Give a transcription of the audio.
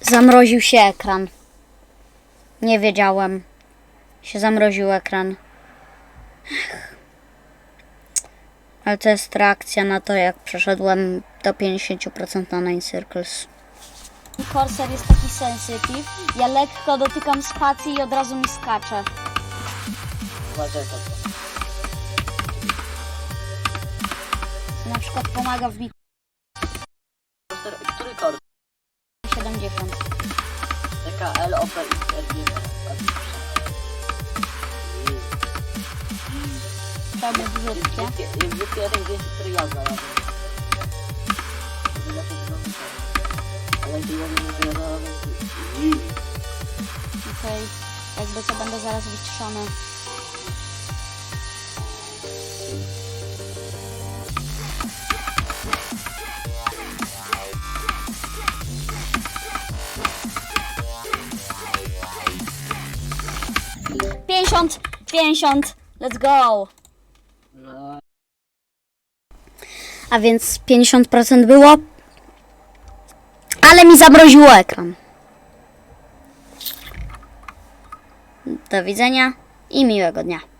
Zamroził się ekran. Nie wiedziałem. Się zamroził ekran. Ech. Ale to jest reakcja na to, jak przeszedłem do 50% na Nine Circles. Corsair jest taki sensitive. Ja lekko dotykam spacji i od razu mi skacze. Uważaj to. Na przykład pomaga w mi 70. Taka L, O, P, X, R, G, To jest brzydkie. Jest brzydki jeden. Nie wiem, to wygląda. Ale ty ja wiem, ja znalazłem. Okej. Jakby co będę zaraz wyciszony. Pięćdziesiąt, pięćdziesiąt, let's go! A więc 50% było, ale mi zamroziło ekran. Do widzenia i miłego dnia.